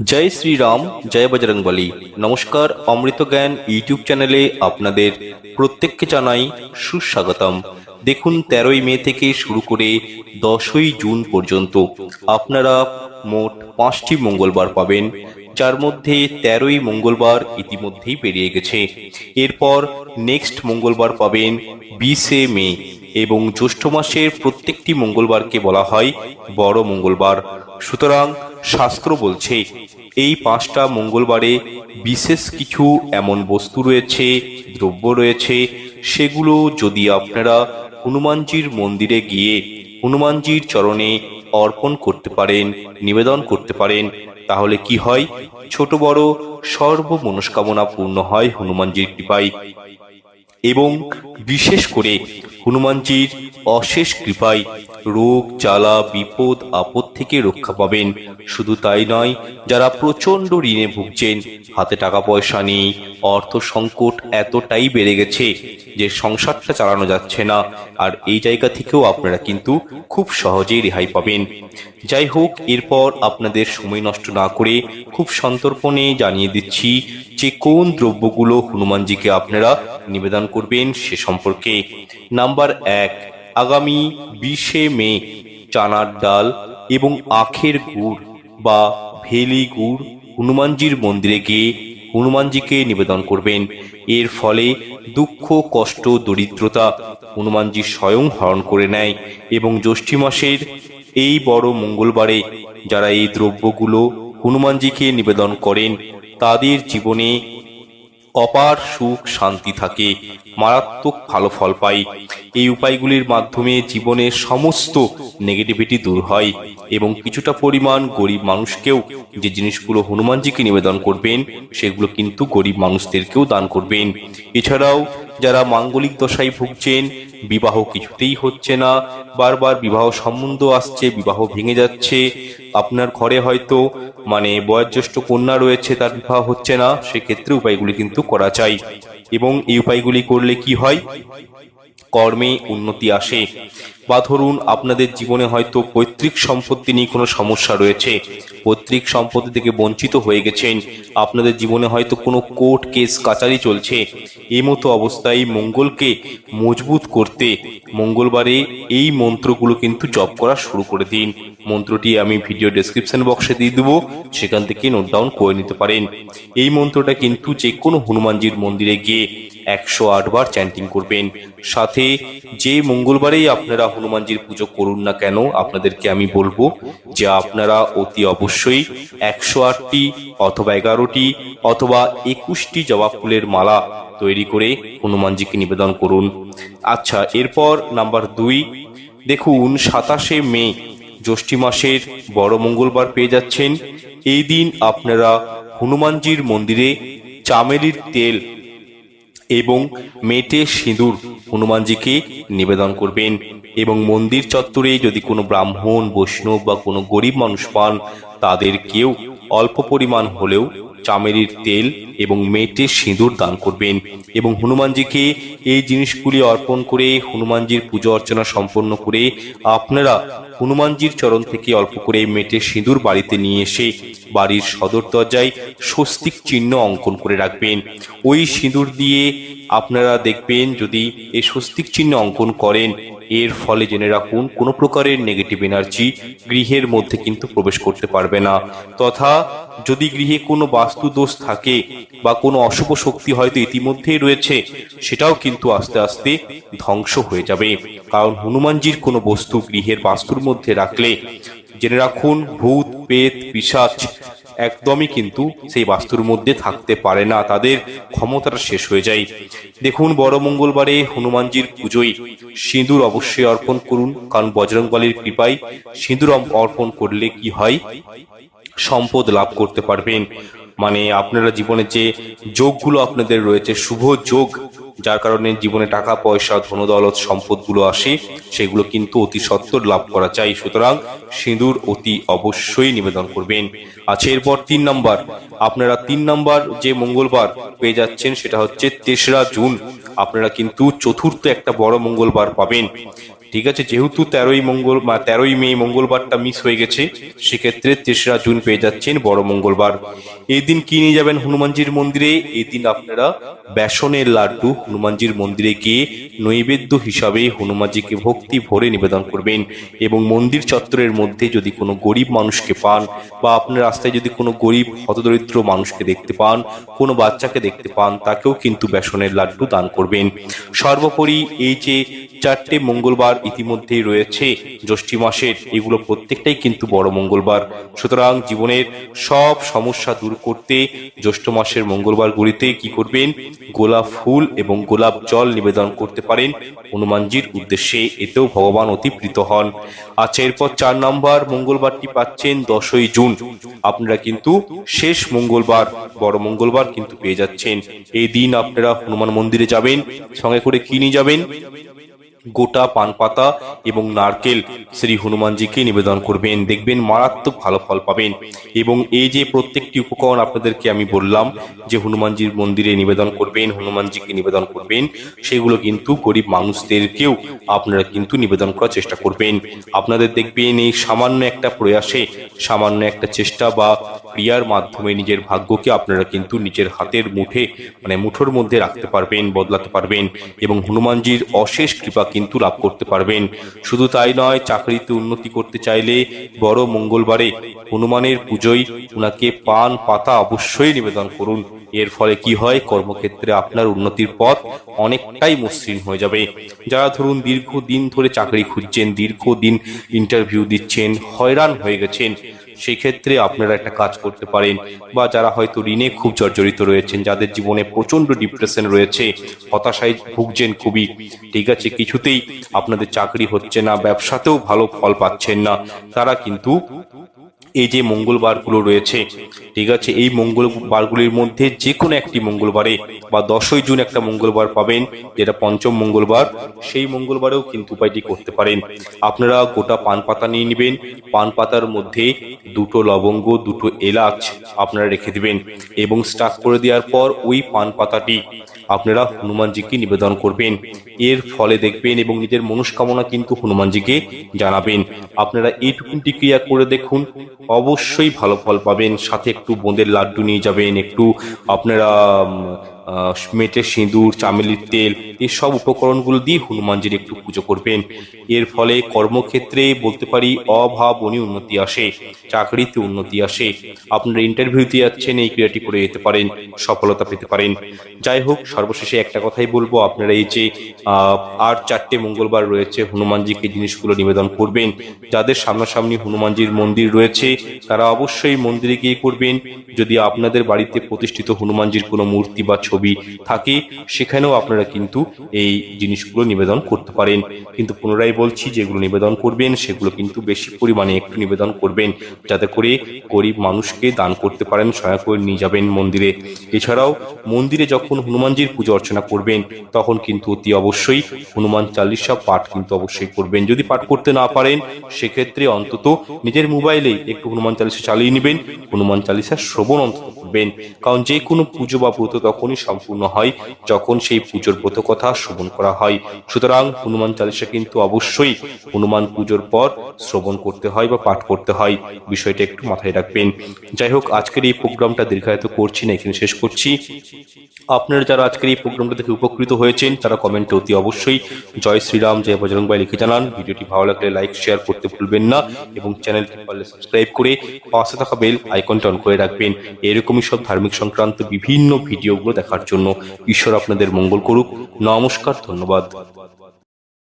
জয় শ্রীরাম, জয় বজরংবলী। নমস্কার, অমৃত জ্ঞান ইউটিউব চ্যানেলে আপনাদের প্রত্যেককে জানাই সুস্বাগতম। দেখুন তেরোই মে থেকে শুরু করে দশই জুন পর্যন্ত আপনারা মোট পাঁচটি মঙ্গলবার পাবেন, যার মধ্যে তেরোই মঙ্গলবার ইতিমধ্যেই পেরিয়ে গেছে। এরপর নেক্সট মঙ্গলবার পাবেন বিশে মে এবং জ্যৈষ্ঠ মাসের প্রত্যেকটি মঙ্গলবারকে বলা হয় বড় মঙ্গলবার। সুতরাং শাস্ত্র বলছে, এই পাঁচটা মঙ্গলবারে বিশেষ কিছু এমন বস্তু রয়েছে, দ্রব্য রয়েছে, সেগুলো যদি আপনারা হনুমানজির মন্দিরে গিয়ে হনুমানজির চরণে অর্পণ করতে পারেন, নিবেদন করতে পারেন, তাহলে কি হয়? ছোট বড় সর্ব মনস্কামনা পূর্ণ হয় হনুমানজির কৃপায়। এবং বিশেষ করে হনুমানজির অশেষ কৃপায় রোগ, জ্বালা, বিপদ, আপদ থেকে রক্ষা পাবেন। শুধু তাই নয়, যারা প্রচণ্ড ঋণে ভুগছেন, হাতে টাকা পয়সা নেই, অর্থ সংকট এতটাই বেড়ে গেছে যে সংসারটা চালানো যাচ্ছে না। আর এই জায়গা থেকেও আপনারা কিন্তু খুব সহজেই রেহাই পাবেন। যাই হোক, এরপর আপনাদের সময় নষ্ট না করে খুব সন্তর্পণে জানিয়ে দিচ্ছি যে কোন দ্রব্যগুলো হনুমানজিকে আপনারা নিবেদন করবেন সে সম্পর্কে। নাম্বার এক আগামী বিশে মে চানার ডাল এবং আখের গুড় বা ভেলি গুড় হনুমানজির মন্দিরে গিয়ে হনুমানজিকে নিবেদন করবেন। এর ফলে দুঃখ, কষ্ট, দরিদ্রতা হনুমানজি স্বয়ং হরণ করে নেয় এবং জ্যৈষ্ঠী মাসের এই বড় মঙ্গলবারে যারা এই দ্রব্যগুলো হনুমানজিকে নিবেদন করেন, তাদের জীবনে অপার সুখ, শান্তি থাকে, মারাত্মক ভালো ফল পাই। এই উপায়গুলির মাধ্যমে জীবনের সমস্ত নেগেটিভিটি দূর হয় এবং কিছুটা পরিমাণ গরিব মানুষকেও যে জিনিসগুলো হনুমানজিকে নিবেদন করবেন, সেগুলো কিন্তু গরিব মানুষদেরকেও দান করবেন। এছাড়াও যারা মাঙ্গলিক দশায় ভুগছেন, বিবাহ কিছুতেই হচ্ছে না। বারবার বিবাহ সম্বন্ধ আসছে, বিবাহ ভেঙে যাচ্ছে। আপনার ঘরে হয়তো মানে বয়োজ্যেষ্ঠ কন্যা রয়েছে, তার বিবাহ হচ্ছে না। সেক্ষেত্রে উপায়গুলি কিন্তু করা চাই। এবং এই উপায়গুলি করলে কি হয়? কর্মে উন্নতি আসে। বা ধরুন আপনাদের জীবনে হয়তো পৈতৃক সম্পত্তি নিয়ে কোনো সমস্যা রয়েছে, পৈতৃক সম্পত্তি থেকে বঞ্চিত হয়ে গেছেন, আপনাদের জীবনে হয়তো কোনো কোর্ট কেস কাচারি চলছে এই মতো অবস্থায় মঙ্গলকে মজবুত করতে মঙ্গলবারে এই মন্ত্রগুলো কিন্তু জপ করা শুরু করে দিন। মন্ত্রটি আমি ভিডিও ডেসক্রিপশন বক্সে দিয়ে দেবো, সেখান থেকে নোট ডাউন করে নিতে পারেন। এই মন্ত্রটা কিন্তু যে কোনো হনুমানজির মন্দিরে গিয়ে একশো বার চ্যান্টিং করবেন। সাথে যে মঙ্গলবারেই আপনারা হনুমানজির পুজো করুন না কেন, আপনাদেরকে আমি বলব যে আপনারা অতি অবশ্যই একশো আটটি অথবা এগারোটি অথবা একুশটি জবা ফুলের মালা তৈরি করে হনুমানজিকে নিবেদন করুন। আচ্ছা এরপর নাম্বার দুই, দেখুন, সাতাশে মে, জ্যৈষ্ঠী মাসের বড় মঙ্গলবার পেয়ে যাচ্ছেন। এই দিন আপনারা হনুমানজির মন্দিরে চামেলির তেল এবং মেটে সিঁদুর হনুমানজিকে নিবেদন করবেন। এবং মন্দির চত্বরে যদি কোনো ব্রাহ্মণ, বৈষ্ণব বা কোনো গরিব মানুষ পান তাদেরকেও অল্প পরিমাণ হলেও চামেরির তেল এবং মেটে সিঁদুর দান করবেন এবং হনুমানজিকে এই জিনিসগুলি অর্পণ করে হনুমানজির পুজো অর্চনা সম্পন্ন করে আপনারা হনুমানজির চরণ থেকে অল্প করে মেটে সিঁদুর বাড়িতে নিয়ে এসে বাড়ির সদর দরজায় স্বস্তিক চিহ্ন অঙ্কন করে রাখবেন। ওই সিঁদুর দিয়ে আপনারা দেখবেন যদি এই স্বস্তিক চিহ্ন অঙ্কন করেন এর ফলে জেনে রাখুন, কোনো প্রকারের নেগেটিভ এনার্জি গৃহের মধ্যে কিন্তু প্রবেশ করতে পারবে না। তথা, যদি গৃহে কোনো বাস্তু দোষ থাকে বা কোনো অশুভ শক্তি হয়তো ইতিমধ্যেই রয়েছে, সেটাও কিন্তু আস্তে আস্তে ধ্বংস হয়ে যাবে। কারণ হনুমানজির কোনো বস্তু গৃহের বাস্তুর মধ্যে রাখলে, জেনে রাখুন, ভূত পেত পিসাচ একদমই কিন্তু সেই বাস্তুর মধ্যে থাকতে পারে না, তাদের ক্ষমতাটা শেষ হয়ে যায়। দেখুন, বড় মঙ্গলবারে হনুমানজির পুজোয় সিঁদুর অবশ্যই অর্পণ করুন, কারণ বজরংবলীর কৃপায় সিঁদুর অর্পণ করলে কি হয়? সম্পদ লাভ করতে পারবেন। মানে আপনারা জীবনে যে যোগগুলো আপনাদের রয়েছে, শুভ যোগ যার কারণে জীবনে টাকা, পয়সা, ধনদৌলত, সম্পদগুলো আসে, সেগুলো কিন্তু অতি সত্বর লাভ করা চাই। সুতরাং সিঁদুর অতি অবশ্যই নিবেদন করবেন। আচ্ছা এরপর তিন নম্বর। আপনারা তিন নম্বর যে মঙ্গলবার পেয়ে যাচ্ছেন, সেটা হচ্ছে তেসরা জুন। আপনারা কিন্তু চতুর্থ একটা বড় মঙ্গলবার পাবেন। ঠিক আছে, যেহেতু তেরোই মঙ্গল বা তেরোই মে মঙ্গলবারটা মিস হয়ে গেছে, সেক্ষেত্রে তেসরা জুন পেয়ে যাচ্ছেন বড় মঙ্গলবার। এই দিন কি নিয়ে যাবেন হনুমানজির মন্দিরে? এই দিন আপনারা বেসনের লাড্ডু হনুমানজির মন্দিরে গিয়ে নৈবেদ্য হিসাবে হনুমানজিকে ভক্তি ভরে নিবেদন করবেন এবং মন্দির চত্বরের মধ্যে যদি কোনো গরিব মানুষকে পান বা আপনার রাস্তায় যদি কোনো গরিব হতদরিদ্র মানুষকে দেখতে পান, কোনো বাচ্চাকে দেখতে পান, তাকেও কিন্তু বেসনের লাড্ডু দান করবেন। সর্বোপরি এই যে চারটে মঙ্গলবার ইতিমধ্যেই রয়েছে জ্যৈষ্ঠী মাসের, এগুলো প্রত্যেকটাই কিন্তু বড় মঙ্গলবার। সুতরাং জীবনের সব সমস্যা দূর করতে জ্যৈষ্ঠ মাসের মঙ্গলবারগুলিতে কি করবেন? গোলাপ ফুল এবং গোলাপ জল নিবেদন করতে পারেন। হনুমানজির উদ্দেশ্যে এতেও ভগবান অতি প্রীত হন। আচ্ছা এরপর চার নম্বর মঙ্গলবারটি পাচ্ছেন দশই জুন। আপনারা কিন্তু শেষ মঙ্গলবার, বড় মঙ্গলবার কিন্তু পেয়ে যাচ্ছেন। এই দিন আপনারা হনুমান মন্দিরে যাবেন, সঙ্গে করে কি নিয়ে যাবেন? গোটা পান পাতা এবং নারকেল শ্রী হনুমানজিকে নিবেদন করবেন। দেখবেন মারাত্মক ভালো ফল পাবেন। এবং এই যে প্রত্যেকটি উপকরণ আপনাদেরকে আমি বললাম, যে হনুমানজির মন্দিরে নিবেদন করবেন, হনুমানজিকে নিবেদন করবেন, সেগুলো কিন্তু গরিব মানুষদেরকেও আপনারা কিন্তু নিবেদন করার চেষ্টা করবেন। আপনাদের দেখবেন এই সামান্য একটা প্রয়াসে, সামান্য একটা চেষ্টা বা ক্রিয়ার মাধ্যমে নিজের ভাগ্যকে আপনারা কিন্তু নিজের হাতের মুঠে মানে মুঠোর মধ্যে রাখতে পারবেন, বদলাতে পারবেন। এবং হনুমানজির অশেষ কৃপা কিন্তু লাভ করতে পারবেন। শুধু তাই নয়, চাকরিতে উন্নতি করতে চাইলে বড় মঙ্গলবারে হনুমানের পুজোয় ওনাকে পান, পাতা অবশ্যই নিবেদন করুন। এর ফলে কি হয়, কর্মক্ষেত্রে আপনার উন্নতির পথ অনেকটাই মসৃণ হয়ে যাবে। যারা ধরুন দীর্ঘদিন ধরে চাকরি খুঁজছেন, দীর্ঘদিন ইন্টারভিউ দিচ্ছেন, হয়রান হয়ে গেছেন সেই ক্ষেত্রে আপনারা একটা কাজ করতে পারেন বা যারা হয়তো ঋণে খুব জর্জরিত রয়েছেন, যাদের জীবনে প্রচণ্ড ডিপ্রেশন রয়েছে, হতাশায় ভুগছেন খুবই, ঠিক আছে, কিছুতেই আপনাদের চাকরি হচ্ছে না, ব্যবসাতেও ভালো ফল পাচ্ছেন না, তারা কিন্তু এই যে মঙ্গলবারগুলো রয়েছে, ঠিক আছে? এই মঙ্গলবারগুলির মধ্যে যে কোনো একটি মঙ্গলবারে বা দশই জুন একটা মঙ্গলবার পাবেন, যেটা পঞ্চম মঙ্গলবার। সেই মঙ্গলবারেও কিন্তু উপায়টি করতে পারেন। আপনারা গোটা পান পাতা নিয়ে নেবেন। পান পাতার মধ্যে দুটো লবঙ্গ, দুটো এলাচ আপনারা রেখে দিবেন এবং স্টাক করে দেওয়ার পর ওই পান পাতাটি আপনারা হনুমানজিকে নিবেদন করবেন। এর ফলে দেখবেন এবং নিজের মনস্কামনা কিন্তু হনুমানজিকে জানাবেন। আপনারা এইটুকুনটি ক্রিয়া করে দেখুন, অবশ্যই ভালো ফল পাবেন। সাথে একটু বোঁদের লাড্ডু নিয়ে যাবেন, একটু আপনারা মেটে সিঁদুর, চামেলির তেল, এই সব উপকরণগুলো দিয়ে হনুমানজির একটু পুজো করবেন। এর ফলে কর্মক্ষেত্রে বলতে পারি অভাবনীয় উন্নতি আসে, চাকরিতে উন্নতি আসে। আপনারা ইন্টারভিউতে যাচ্ছেন, এই ক্রিয়াটি করে যেতে পারেন, সফলতা পেতে পারেন। যাই হোক, সর্বশেষে একটা কথাই বলব, আপনারা এই যে আর চারটে মঙ্গলবার রয়েছে, হনুমানজিকে জিনিসগুলো নিবেদন করবেন। যাদের সামনাসামনি হনুমানজির মন্দির রয়েছে, তারা অবশ্যই মন্দিরে গিয়ে করবেন। যদি আপনাদের বাড়িতে প্রতিষ্ঠিত হনুমানজির কোনো মূর্তি বা ছবি থাকে, সেখানেও আপনারা কিন্তু এই জিনিসগুলো নিবেদন করতে পারেন। কিন্তু পুনরায় বলছি, যেগুলো নিবেদন করবেন, সেগুলো কিন্তু বেশি পরিমাণে একটু নিবেদন করবেন, যাতে করে গরিব মানুষকে দান করতে পারেন সহায় করে নিয়ে যাবেন মন্দিরে। এছাড়াও মন্দিরে যখন হনুমানজির পুজো অর্চনা করবেন, তখন কিন্তু অতি অবশ্যই হনুমান চালিশা পাঠ কিন্তু অবশ্যই করবেন। যদি পাঠ করতে না পারেন, সেক্ষেত্রে অন্তত নিজের মোবাইলেই একটু হনুমান চালিশা চালিয়ে নেবেন, হনুমান চালিশা শ্রবণ অন্তত করবেন। কারণ যে কোনো পুজো বা ব্রত তখনই সম্পূর্ণ হয় যখন সেই পুজোর ব্রত কথা শ্রবণ করা হয়। সুতরাং হনুমান চালিশা কিন্তু অবশ্যই হনুমান পুজোর পর শ্রবণ করতে হয় বা পাঠ করতে হয়। বিষয়টা একটু মাথায় রাখবেন। যাই হোক, আজকের এই প্রোগ্রামটা দীর্ঘায়িত করছি না, এখানে শেষ করছি। আপনারা যারা আজকের এই প্রোগ্রামটা দেখে উপকৃত হয়েছেন, তারা কমেন্টে অতি অবশ্যই জয় শ্রীরাম, জয় বজরং ভাই লিখে জানান। ভিডিওটি ভালো লাগলে লাইক, শেয়ার করতে ভুলবেন না এবং চ্যানেলটি পারলে সাবস্ক্রাইব করে পাশে থাকা বেল আইকনটা অন করে রাখবেন। এরকমই সব ধার্মিক সংক্রান্ত বিভিন্ন ভিডিওগুলো দেখার জন্য ঈশ্বর আপনাদের মঙ্গল করুক। নমস্কার ধন্যবাদ।